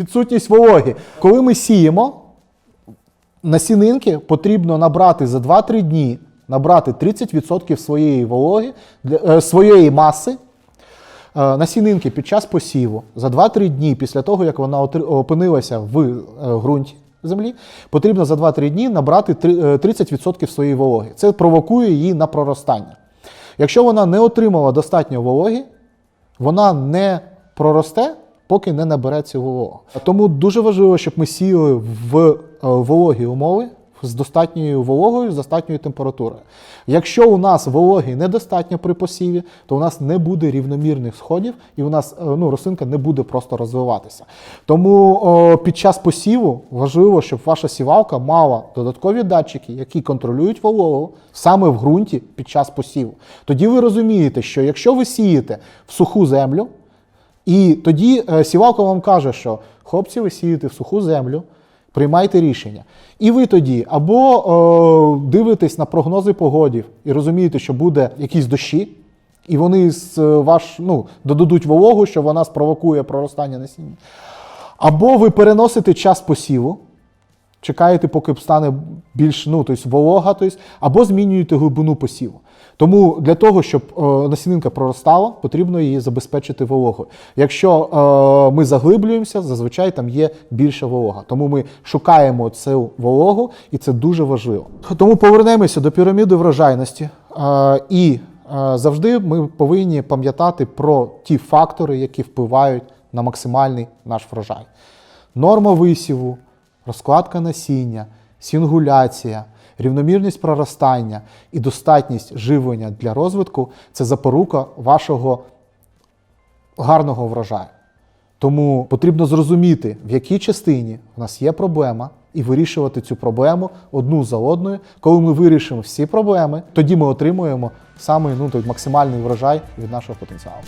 Відсутність вологи. Коли ми сіємо, насінинки потрібно набрати за 2-3 дні набрати 30% своєї вологи, е, своєї маси. Е, Насінинки під час посіву за 2-3 дні після того, як вона опинилася в е, ґрунті землі, потрібно за 2-3 дні набрати е, 30% своєї вологи. Це провокує її на проростання. Якщо вона не отримала достатньо вологи, вона не проросте, поки не набере цю вологу. Тому дуже важливо, щоб ми сіяли в е, вологі умови з достатньою вологою, з достатньою температурою. Якщо у нас вологи недостатньо при посіві, то у нас не буде рівномірних сходів, і у нас е, ну, рослинка не буде просто розвиватися. Тому о, під час посіву важливо, щоб ваша сівалка мала додаткові датчики, які контролюють вологу саме в ґрунті під час посіву. Тоді ви розумієте, що якщо ви сієте в суху землю, і тоді е, сівалка вам каже, що хлопці, ви сієте в суху землю, приймайте рішення. І ви тоді або о, дивитесь на прогнози погодів і розумієте, що буде якісь дощі, і вони з е, ваш, ну, додадуть вологу, що вона спровокує проростання насіння. Або ви переносите час посіву, чекаєте, поки стане більш ну, тобто волога, тобто, або змінюєте глибину посіву. Тому для того, щоб е, насінинка проростала, потрібно її забезпечити вологою. Якщо е, ми заглиблюємося, зазвичай там є більша волога. Тому ми шукаємо цю вологу, і це дуже важливо. Тому повернемося до піраміди врожайності. Е, і завжди ми повинні пам'ятати про ті фактори, які впливають на максимальний наш врожай. Норма висіву, розкладка насіння, сінгуляція, рівномірність проростання і достатність живлення для розвитку це запорука вашого гарного врожаю. Тому потрібно зрозуміти, в якій частині в нас є проблема, і вирішувати цю проблему одну за одною. Коли ми вирішимо всі проблеми, тоді ми отримуємо самий ну, той максимальний врожай від нашого потенціалу.